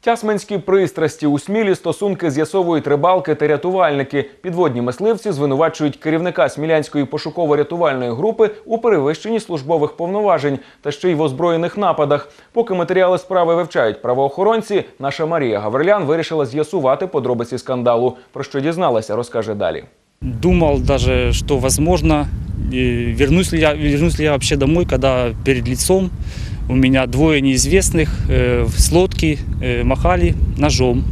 Тясменські пристрасті у смілі стосунки з'ясовують рибалки та рятувальники. Підводні мисливці звинувачують керівника смілянської пошуково-рятувальної групи у перевищенні службових повноважень та ще й в озброєних нападах. Поки матеріали справи вивчають правоохоронці, наша Марія Гаврилян вирішила з'ясувати подробиці скандалу. Про що дізналася, розкаже далі. Думал даже, что возможно, э, вернусь ли я, вернусь ли я вообще домой, когда перед лицом у меня двое неизвестных э, с лодки э, махали ножом.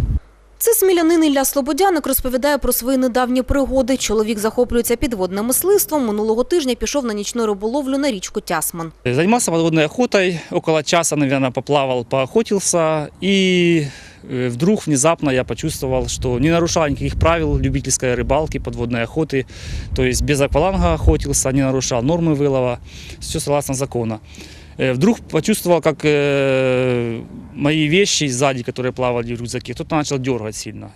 Це смілянин Ілля Слободяник розповідає про свої недавні пригоди. Чоловік захоплюється підводним мисливством. Минулого тижня пішов на нічну риболовлю на річку Тясман. Э, Занимался подводной охотой, около часа, наверное, поплавал, поохотился, и э, вдруг внезапно я почувствовал, что не нарушал никаких правил любительской рыбалки, подводной охоты, то есть без акваланга охотился, не нарушал нормы вылова, все согласно закону. Э, Вдруг почувствовал, как э, мои вещи сзади, которые плавали в рюкзаке, кто-то начал дергать сильно.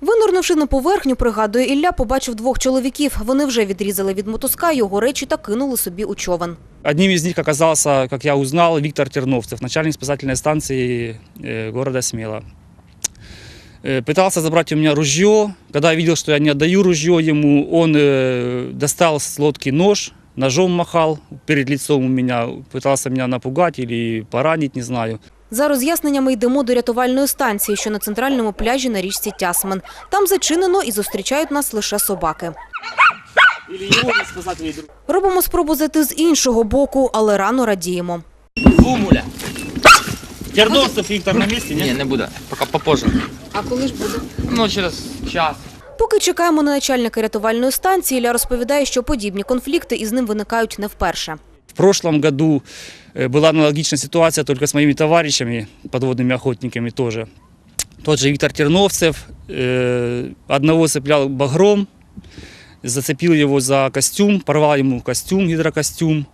Винурнувши на поверхню, пригадує Ілля, побачив двох чоловіків. Вони вже відрізали від мотузка його речі та кинули собі у човен. Одним из них оказался, как я узнал, Виктор Терновцев, начальник спасательной станции э, города Смела. Э, Пытался забрать у меня ружье. Когда я видел, что я не отдаю ружье ему, он э, достал с лодки нож, ножом махал перед лицом у меня, пытался меня напугать или поранить, не знаю. За роз'ясненнями йдемо до рятувальної станції, що на центральному пляжі на річці Тясман. Там зачинено і зустрічають нас лише собаки. Или его, или спасателей Робимо спробу зайти з іншого боку, але рано радіємо. Гумуля. Терновцев Виктор на месте, Ні, не буде. Поки попозже. А коли ж буде? Ну, через час. Поки чекаємо на начальника рятувальної станції, Ілля розповідає, що подібні конфлікти із ним виникають не вперше. В прошлом году э, была аналогичная ситуация только с моими товарищами, подводными охотниками тоже. Тот же Виктор Терновцев э, одного цеплял багром, зацепил его за костюм, порвал ему костюм, гидрокостюм,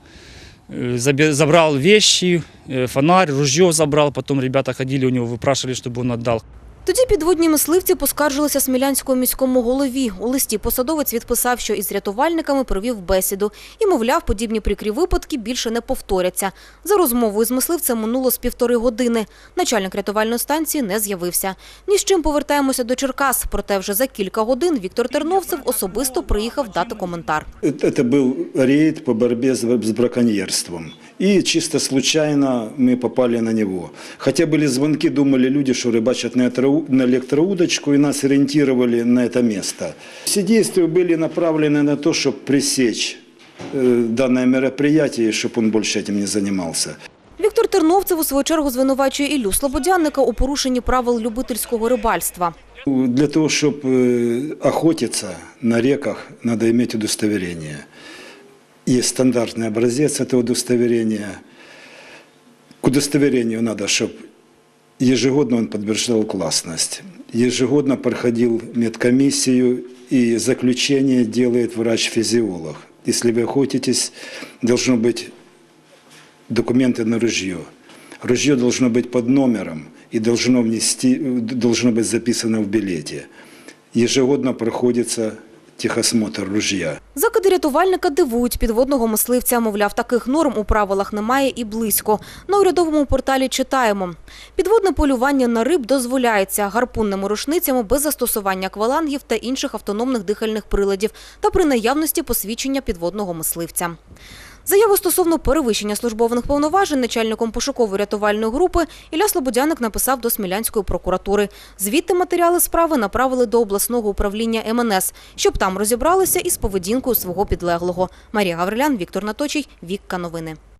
э, забе- забрал вещи, э, фонарь, ружье забрал. Потом ребята ходили у него, выпрашивали, чтобы он отдал. Тоді підводні мисливці поскаржилися Смілянському міському голові. У листі посадовець відписав, що із рятувальниками провів бесіду і, мовляв, подібні прикрі випадки більше не повторяться. За розмовою з мисливцем минуло з півтори години. Начальник рятувальної станції не з'явився. Ні з чим повертаємося до Черкас. Проте вже за кілька годин Віктор Терновцев особисто приїхав дати коментар. Это это был рейд по борьбе с с браконьерством. И чисто случайно мы попали на него. Хотя были звонки, думали люди, что рыбачат на электро- на электроудочку, и нас ориентировали на это место. Все действия были направлены на то, чтобы пресечь э, данное мероприятие, чтобы он больше этим не занимался. Віктор Терновцев у свою чергу звинувачує Іллю Слободянника у порушенні правил любительського рибальства. Для того, чтобы охотиться на реках, надо иметь удостоверение. Есть стандартный образец этого удостоверения. К удостоверению надо, чтобы ежегодно он подтверждал классность. Ежегодно проходил медкомиссию и заключение делает врач-физиолог. Если вы охотитесь, должно быть документы на ружье. Ружье должно быть под номером и должно, внести, должно быть записано в билете. Ежегодно проходится техосмотр ружья. Закиди рятувальника дивують підводного мисливця. Мовляв, таких норм у правилах немає і близько. На урядовому порталі читаємо. Підводне полювання на риб дозволяється гарпунними рушницями без застосування аквалангів та інших автономних дихальних приладів та при наявності посвідчення підводного мисливця. Заяву стосовно перевищення службових повноважень начальником пошуково-рятувальної групи Ілля Слободяник написав до Смілянської прокуратури. Звідти матеріали справи направили до обласного управління МНС, щоб там розібралися із поведінкою свого підлеглого. Марія Гаврилян, Віктор Наточий, Вікка Новини.